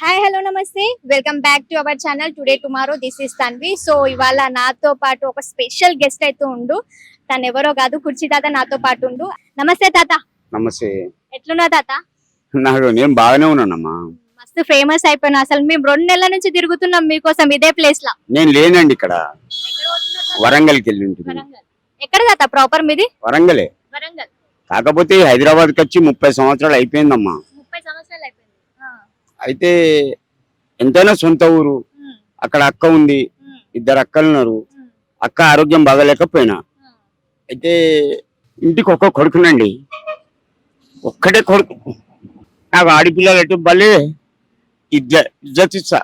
Hi hello నమస్తే. Welcome back to our channel today tomorrow this is Tanvi so ఇవాళ నాతో పాటు ఒక స్పెషల్ గెస్ట్ అయితే ఉండు. తను ఎవరో కాదు కుర్చీ తాత నాతో పాటు ఉండు. నమస్తే తాత. నమస్తే. ఎట్లున్నా తాత? నాకు నేను బాగానే ఉన్నానమ్మా. మస్తు ఫేమస్ అయిపోయినా అసలు మేము రెండు నెలల నుంచి తిరుగుతున్నాం మీకోసం ఇదే ప్లేస్ లా. నేను లేనండి ఇక్కడ? వరంగల్కి వెళ్ళి ఎక్కడ తాత? ప్రాపర్ మీది? వరంగలే. వరంగల్. కాకపోతే హైదరాబాద్కి వచ్చి ముప్పై సంవత్సరాలు అయిపోయిందమ్మా ముప్పై సంవత్సరాలు అయిపోయింది ఆ. అయితే ఎంతైనా సొంత ఊరు అక్కడ అక్క ఉంది ఇద్దరు అక్కలు ఉన్నారు. అక్క ఆరోగ్యం బాగాలేకపోయినా. అయితే ఇంటికి ఒక్క కొడుకునండి. ఒక్కటే కొడుకు. నాకు ఆడిపిల్లలు అంటే భలే ఇజ్జ ఇజ్జత్ ఇస్తా.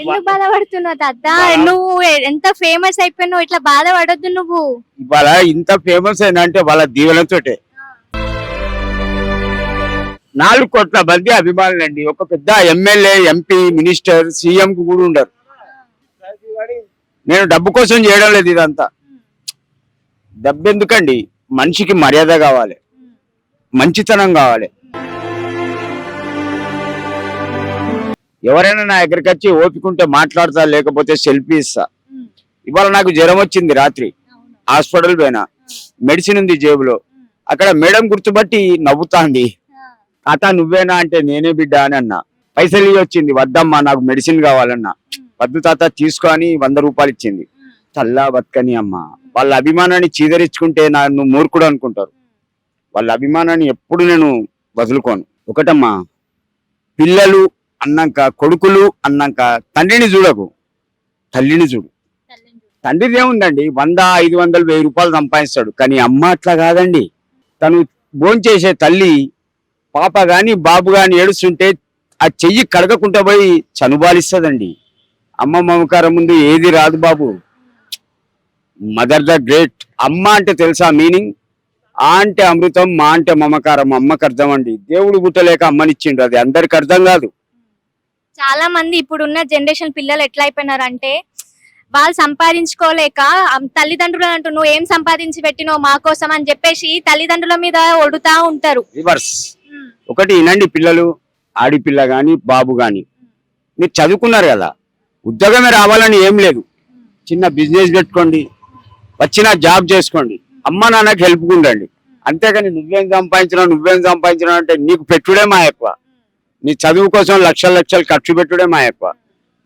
ఎందుకు బాధపడుతున్నావు తాత? నువ్వు ఎంత ఫేమస్ అయిపోయినావు ఇట్లా బాధపడొద్దు నువ్వు. ఇవాళ ఇంత ఫేమస్ అయినా అంటే వాళ్ళ దీవెనతోటే. నాలుగు కోట్ల మంది అభిమానులు అండి. ఒక పెద్ద ఎమ్మెల్యే ఎంపీ మినిస్టర్ సీఎం కు కూడా ఉండరు. నేను డబ్బు కోసం చేయడం లేదు ఇదంతా. డబ్బు ఎందుకండి? మనిషికి మర్యాద కావాలి. మంచితనం కావాలి. ఎవరైనా నా దగ్గరికి వచ్చి ఓపికంటే మాట్లాడతా లేకపోతే సెల్ఫీ ఇస్తా. ఇవాళ నాకు జ్వరం వచ్చింది రాత్రి. హాస్పిటల్ పోయినా. మెడిసిన్ ఉంది జేబులో. అక్కడ మేడం గుర్తుపట్టి నవ్వుతాంది. తాత నువ్వేనా అంటే నేనే బిడ్డ అని అన్నా. పైసలు వచ్చింది వద్దమ్మా నాకు మెడిసిన్ కావాలన్నా. వద్దు తాత తీసుకొని వంద రూపాయలు ఇచ్చింది. చల్లా బతకని అమ్మ. వాళ్ళ అభిమానాన్ని చీదరించుకుంటే నన్ను మూర్ఖుడు అనుకుంటారు. వాళ్ళ అభిమానాన్ని ఎప్పుడు నేను వదులుకోను. ఒకటమ్మా పిల్లలు అన్నాక కొడుకులు అన్నాక తండ్రిని చూడకు. తల్లిని చూడు. తండ్రిది ఏముందండి? వంద ఐదు వందలు వెయ్యి రూపాయలు సంపాదిస్తాడు. కానీ అమ్మ అట్లా కాదండి. తను భోంచేసే తల్లి పాప గాని బాబు గాని ఏడుస్తుంటే ఆ చెయ్యి కడగకుండా పోయి చనుబాలిస్తుందండి. అమ్మ మమకారం ముందు ఏది రాదు బాబు. Mother the great. అమ్మ అంటే తెలుసా మీనింగ్? ఆ అంటే అమృతం మా అంటే మమకారం అమ్మకి అర్థం అండి దేవుడు గుట్టలేక అమ్మనిచ్చిండు అది అందరికి అర్థం కాదు. చాలా మంది ఇప్పుడున్న జనరేషన్ పిల్లలు ఎట్లా అయిపోయినారు అంటే వాళ్ళు సంపాదించుకోలేక తల్లిదండ్రులు అంటూ నువ్వు ఏం సంపాదించి పెట్టినావు మా కోసం అని చెప్పేసి తల్లిదండ్రుల మీద ఒడుతా ఉంటారు. రివర్స్. ఒకటి వినండి పిల్లలు ఆడిపిల్ల గాని బాబు గాని. మీరు చదువుకున్నారు కదా ఉద్యోగమే రావాలని ఏం లేదు. చిన్న బిజినెస్ పెట్టుకోండి వచ్చిన జాబ్ చేసుకోండి. అమ్మ నాన్నకి హెల్ప్ ఉండండి. అంతేగాని నువ్వేం సంపాదించినా నువ్వేం సంపాదించినా అంటే నీకు పెట్టుడే మా ఎక్కువ నీ చదువు కోసం లక్షల లక్షలు ఖర్చు పెట్టుడే మా ఎక్కువ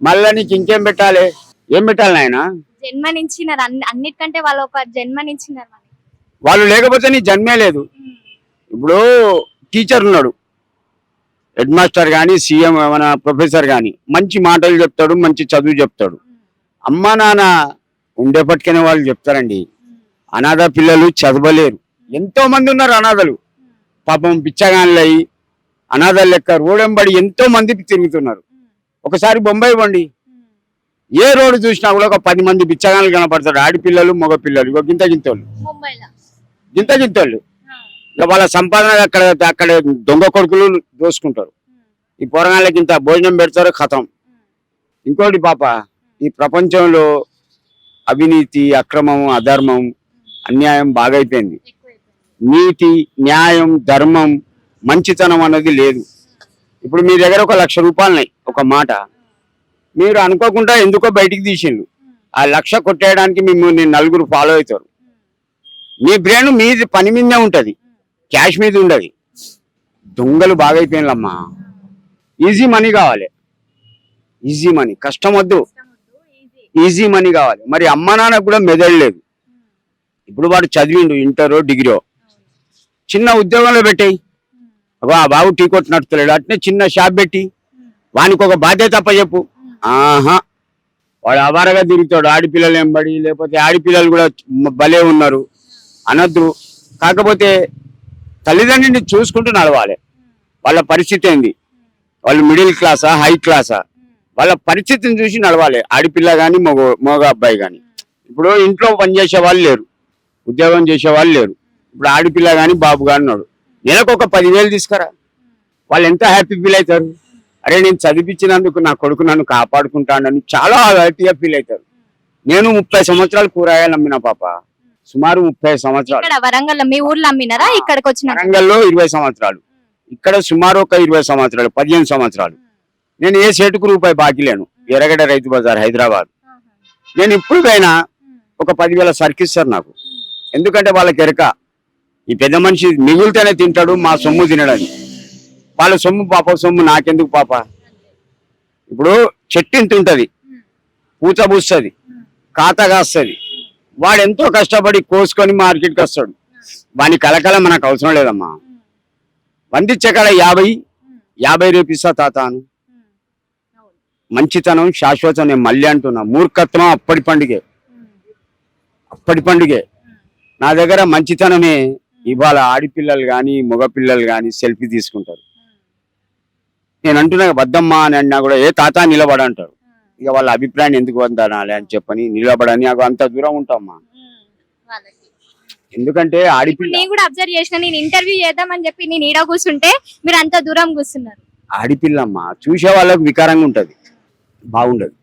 మళ్ళా నీకు ఇంకేం పెట్టాలి? ఏం పెట్టాలి నాయన? జన్మనిచ్చినారు అన్ని అన్నిటికంటే వాళ్ళు ఒక జన్మనిచ్చినారు. వాళ్ళు లేకపోతే నీ జన్మే లేదు. ఇప్పుడు టీచర్ ఉన్నాడు. హెడ్ మాస్టర్ కానీ సీఎం ఏమైనా ప్రొఫెసర్ కానీ మంచి మాటలు చెప్తాడు మంచి చదువు చెప్తాడు. అమ్మా నాన్న ఉండేపట్టుకునే వాళ్ళు చెప్తారండి. అనాథ పిల్లలు చదవలేరు. ఎంతో మంది ఉన్నారు అనాథలు. పాపం పిచ్చగాన్లు అయ్యి అనాథలు లెక్క రోడెంబడి ఎంతో మంది తిరుగుతున్నారు. ఒకసారి బొంబాయి పండి. ఏ రోడ్డు చూసినా కూడా ఒక పది మంది బిచ్చగాన్లు కనపడతారు. ఆడపిల్లలు మగ పిల్లలు ఇగో గింత గింతోళ్ళు. గింత గింతోళ్ళు. ఇక వాళ్ళ సంపాదన అక్కడ అక్కడ దొంగ కొడుకులు దోసుకుంటారు. ఈ పోరగాళ్ళకి ఇంత భోజనం పెడతారు కథం. ఇంకోటి పాప ఈ ప్రపంచంలో అవినీతి అక్రమం అధర్మం అన్యాయం బాగా అయిపోయింది నీతి న్యాయం ధర్మం మంచితనం అన్నది లేదు. ఇప్పుడు మీ దగ్గర ఒక లక్ష రూపాయలున్నాయి ఒక మాట. మీరు అనుకోకుండా ఎందుకో బయటికి తీసిండు ఆ లక్ష కొట్టేయడానికి మిమ్మల్ని నలుగురు ఫాలో అవుతారు. మీ బ్రెయిన్ మీది పని మీదే ఉంటది. క్యాష్ మీద ఉండదు. దొంగలు బాగా అయిపోయినమ్మా ఈజీ మనీ కావాలి. Easy money. కష్టం వద్దు. ఈజీ మనీ కావాలి. మరి అమ్మ నాన్నకు కూడా మెదడు లేదు. ఇప్పుడు వాడు చదివిండు ఇంటరో డిగ్రీ చిన్న ఉద్యోగంలో పెట్టాయి. అబ్బా ఆ బాబు టీ కొట్టు నడుపుతలేడు. అట్నే చిన్న షాప్ పెట్టి. వానికి ఒక బాధ్యత చెప్పు. ఆహా. వాడు అవారగా తిరుగుతాడు. ఆడిపిల్లలు ఎంబడి లేకపోతే ఆడిపిల్లలు కూడా భలే ఉన్నారు. అనద్దు. కాకపోతే తల్లిదండ్రుని చూసుకుంటూ నడవాలి. వాళ్ళ పరిస్థితి ఏంది? వాళ్ళు మిడిల్ క్లాసా హై క్లాసా? వాళ్ళ పరిస్థితిని చూసి నడవాలి. ఆడిపిల్ల కానీ మగ మగ అబ్బాయి కానీ ఇప్పుడు ఇంట్లో పనిచేసే వాళ్ళు లేరు. ఉద్యోగం చేసే వాళ్ళు లేరు. ఇప్పుడు ఆడిపిల్ల కానీ బాబు కానీ ఉన్నాడు. నెలకు ఒక పదివేలు తీసుకురా. వాళ్ళు ఎంత హ్యాపీ ఫీల్ అవుతారు? అరే నేను చదివించినందుకు నా కొడుకు నన్ను కాపాడుకుంటానని చాలా హ్యాపీగా ఫీల్ అవుతారు. నేను ముప్పై సంవత్సరాలు కూరగాయలు అమ్మిన పాప. సుమారు ముప్పై సంవత్సరాలు. ఇక్కడ వరంగల్ మీ ఊర్లో అమ్మినారా? ఇక్కడికి వచ్చిన వరంగల్లో ఇరవై సంవత్సరాలు. ఇక్కడ సుమారు ఒక ఇరవై సంవత్సరాలు పదిహేను సంవత్సరాలు. నేను ఏ సేటుకు రూపాయి బాకీ లేను. ఎర్రగడ్డ రైతు బజార్ హైదరాబాద్. నేను ఇప్పుడు పోయినా ఒక పదివేల సర్కిస్తారు నాకు. ఎందుకంటే వాళ్ళకి ఎరక. ఈ పెద్ద మనిషి మిగులుతేనే తింటాడు మా సొమ్ము తినడని. వాళ్ళ సొమ్ము పాప సొమ్ము నాకెందుకు పాప? ఇప్పుడు చెట్టు ఇంత ఉంటది. పూత పూస్తుంది. ఖాతా కాస్తుంది. వాడు ఎంతో కష్టపడి కోసుకొని మార్కెట్కి వస్తాడు. వాని కలకల మనకు అవసరం లేదమ్మా. వందిచ్చే కళ యాభై యాభై రూపీసా తాతాను? మంచితనం శాశ్వతం నేను మళ్ళీ అంటున్నా. మూర్ఖత్వం అప్పటి పండుగే. అప్పటి పండుగే. నా దగ్గర మంచితనమే. ఇవాళ ఆడిపిల్లలు కానీ మగపిల్లలు కానీ సెల్ఫీ తీసుకుంటారు. నేను అంటున్నా వద్దమ్మా అని అన్నా కూడా ఏ తాత నిలబడ అంటారు ఇక వాళ్ళ అభిప్రాయం ఎందుకు వద్దనాలి అని చెప్పని నిలబడని నాకు అంత దూరం ఉంటామ్మా ఎందుకంటే ఆడిపిల్ల నేను కూడా అబ్జర్వ్ చేసిన నేను ఇంటర్వ్యూ చేద్దామని చెప్పి నేను ఈడ కూర్చుంటే మీరు అంత దూరం కూర్చున్నారు. ఆడిపిల్లమ్మ చూసే వాళ్ళకు వికారంగా ఉంటది. బాగుండదు.